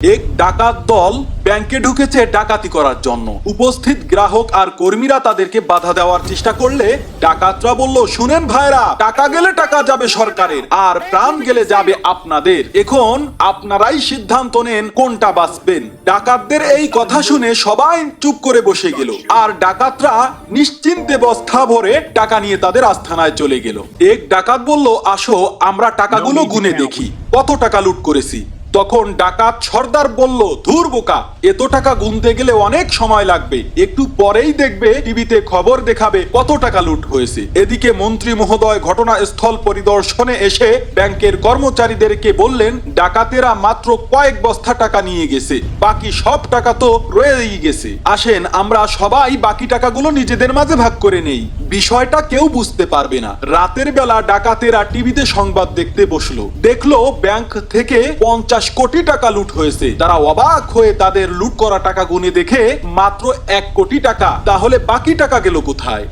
এক ডাকাত দল ব্যাংকে ঢুকেছে ডাকাতি করার জন্য। উপস্থিত গ্রাহক আর কর্মীরা তাদেরকে বাধা দেওয়ার চেষ্টা করলে ডাকাতরা বলল, শুনেন ভাইরা, টাকা গেলে টাকা যাবে সরকারের, আর প্রাণ গেলে যাবে আপনাদের। এখন আপনারাই সিদ্ধান্ত নেন কোনটা বাঁচবেন। ডাকাতদের এই কথা শুনে সবাই চুপ করে বসে গেল, আর ডাকাতরা নিশ্চিন্তে বস্তা ভরে টাকা নিয়ে তাদের আস্থানায় চলে গেল। এক ডাকাত বলল, আসো, আমরা টাকাগুলো গুনে দেখি। কত টাকা লুট করেছি? তখন ডাকাত সর্দার বলল, ধুর বোকা, এত টাকা গুনতে গেলে অনেক সময় লাগবে। একটু পরেই দেখবে টিভিতে খবর দেখাবে কত টাকা লুট হয়েছে। এদিকে মন্ত্রী মহোদয় ঘটনাস্থল পরিদর্শনে এসে ব্যাংকের কর্মচারীদেরকে বললেন, ডাকাতেরা মাত্র কয়েক বস্তা টাকা নিয়ে গেছে, বাকি সব টাকা তো রয়েই গেছে। আসেন, আমরা সবাই বাকি টাকাগুলো নিজেদের মাঝে ভাগ করে নেই। বিষয়টা কেউ বুঝতে পারবে না। রাতের বেলা ডাকাতেরা টিভিতে সংবাদ দেখতে বসল। দেখল ব্যাংক থেকে পঞ্চাশ কোটি টাকা লুট হয়েছে। তারা অবাক হয়ে তাদের লুট করা টাকা গুনে দেখে মাত্র এক কোটি টাকা। তাহলে বাকি টাকা গেল কোথায়?